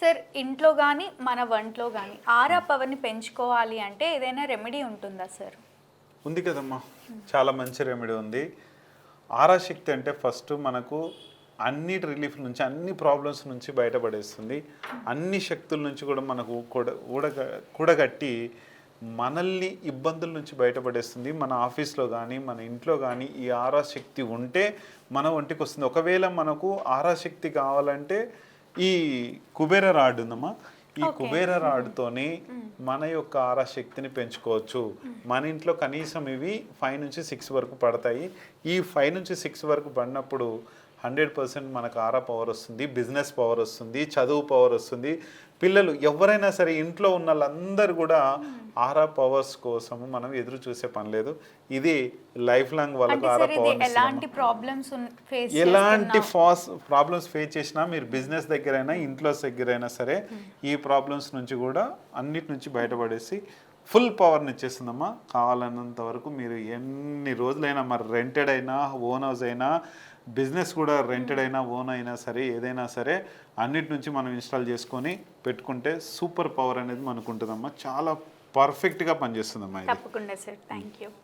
Sir ఇంట్లో కానీ మన వంటలో కానీ ఆరా పవర్ని పెంచుకోవాలి అంటే ఏదైనా రెమెడీ ఉంటుందా సార్? ఉంది కదమ్మా. చాలా మంచి రెమెడీ ఉంది. ఆరా శక్తి అంటే ఫస్ట్ మనకు అన్ని రిలీఫ్ నుంచి అన్ని ప్రాబ్లమ్స్ నుంచి బయటపడేస్తుంది. అన్ని శక్తుల నుంచి కూడా మనకు కూడ ఊడగ కూడగట్టి మనల్ని ఇబ్బందుల నుంచి బయటపడేస్తుంది. మన ఆఫీస్లో కానీ మన ఇంట్లో కానీ ఈ ఆరా శక్తి ఉంటే మన ఒంటికి వస్తుంది ఒకవేళ మనకు ఆరా శక్తి కావాలంటే ఈ కుబేర రాడ్ ఉందమ్మా. ఈ కుబేర రాడ్తోని మన యొక్క ఆరాశక్తిని పెంచుకోవచ్చు. మన ఇంట్లో కనీసం ఇవి ఫైవ్ నుంచి సిక్స్ వరకు పడతాయి. ఈ ఫైవ్ నుంచి సిక్స్ వరకు పడినప్పుడు హండ్రెడ్ పర్సెంట్ మనకు ఆరా పవర్ వస్తుంది బిజినెస్ పవర్ వస్తుంది చదువు పవర్ వస్తుంది. పిల్లలు ఎవరైనా సరే ఇంట్లో ఉన్న వాళ్ళందరూ కూడా ఆరా పవర్స్ కోసము మనం ఎదురు చూసే పని లేదు. ఇది లైఫ్ లాంగ్ వాళ్ళకు ఆరా పవర్ ఎలాంటి ప్రాబ్లమ్స్ ఎలాంటి ఫాస్ ప్రాబ్లమ్స్ ఫేస్ చేసినా మీరు బిజినెస్ దగ్గరైనా ఇంట్లో దగ్గరైనా సరే ఈ ప్రాబ్లమ్స్ నుంచి కూడా అన్నిటి నుంచి బయటపడేసి ఫుల్ పవర్ని ఇచ్చేస్తుందమ్మా. కావాలన్నంత వరకు మీరు ఎన్ని రోజులైనా మరి రెంటెడ్ అయినా ఓన్ హౌస్ అయినా బిజినెస్ కూడా రెంటెడ్ అయినా ఓన్ అయినా సరే ఏదైనా సరే అన్నిటి నుంచి మనం ఇన్స్టాల్ చేసుకొని పెట్టుకుంటే సూపర్ పవర్ అనేది మనకు ఉంటుందమ్మా. చాలా పర్ఫెక్ట్గా పనిచేస్తుందమ్మా తప్పకుండా సార్. Thank you